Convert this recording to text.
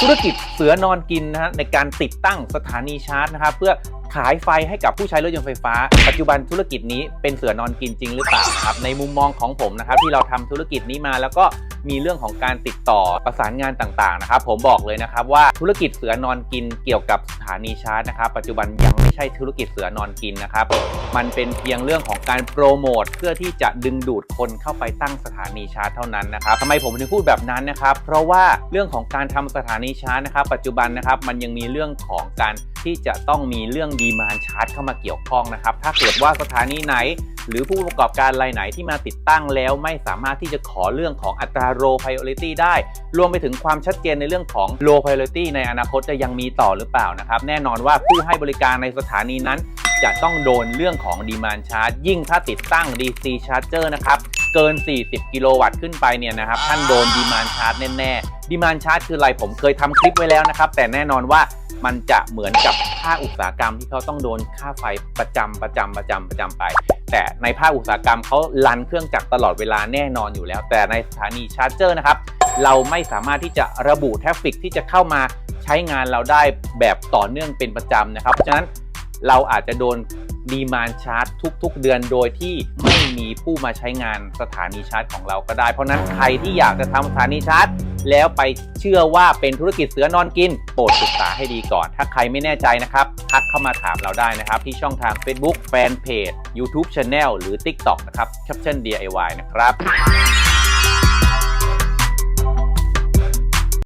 ธุรกิจเสือนอนกินนะฮะในการติดตั้งสถานีชาร์จนะครับเพื่อขายไฟให้กับผู้ใช้รถยนต์ไฟฟ้า ปัจจุบันธุรกิจนี้เป็นเสือนอนกินจริงหรือเปล่าครับในมุมมองของผมนะครับที่เราทำธุรกิจนี้มาแล้วก็ มีเรื่องของการติดต่อประสานงานต่างๆนะครับผมบอกเลยนะครับว่าธุรกิจเสือนอนกินเกี่ยวกับสถานีชาร์จนะครับปัจจุบันยังไม่ใช่ธุรกิจเสือนอนกินนะครับมันเป็นเพียงเรื่องของการโปรโมทเพื่อที่จะดึงดูดคนเข้าไปตั้งสถานีชาร์จเท่านั้นนะครับทำไมผมถึงพูดแบบนั้นนะครับ เพราะว่าเรื่องของการทำสถานีชาร์จนะครับ ปัจจุบันนะครับมันยังมีเรื่องของการที่จะต้องมีเรื่องดีมานชาร์จเข้ามาเกี่ยวข้องนะครับ ถ้าเกิดว่าสถานีไหน หรือผู้ประกอบการรายไหนที่มาติดตั้งแล้วไม่สามารถที่จะขอเรื่องของอัตรา low priority ได้ รวมไปถึงความชัดเจนในเรื่องของ low priority ในอนาคตจะยังมีต่อหรือเปล่านะครับแน่นอนว่าผู้ให้บริการในสถานีนั้น จะต้องโดนเรื่องของ demand charge ยิ่งถ้าติดตั้ง DC charger นะครับ เกิน 40 กิโลวัตต์ขึ้นไปเนี่ยนะครับท่านโดน demand charge แน่ๆ demand charge คืออะไรผมเคยทำคลิปไว้แล้วนะครับ แต่แน่นอนว่ามันจะเหมือนกับภาคอุตสาหกรรมที่เขาต้องโดนค่าไฟประจำประจำประจำประจำไป แต่ในภาคอุตสาหกรรมเขาลันเครื่องจักรตลอดเวลาแน่นอนอยู่แล้ว แต่ในสถานีชาร์จเจอร์นะครับเราไม่สามารถที่จะระบุแทฟฟิกที่จะเข้ามาใช้งานเราได้แบบต่อเนื่องเป็นประจำนะครับ เพราะฉะนั้นเราอาจจะโดน ดีมานชาร์จทุก ๆ เดือนโดยที่ไม่มีผู้มาใช้งานสถานีชาร์จของเราก็ได้ เพราะนั้นใครที่อยากจะทำสถานีชาร์จ แล้วไปเชื่อว่าเป็นธุรกิจเสือนอนกิน โปรดศึกษาให้ดีก่อน ถ้าใครไม่แน่ใจนะครับ ทักเข้ามาถามเราได้นะครับ ที่ช่องทาง Facebook Fanpage YouTube Channel หรือ TikTok นะครับ Caption DIY นะครับ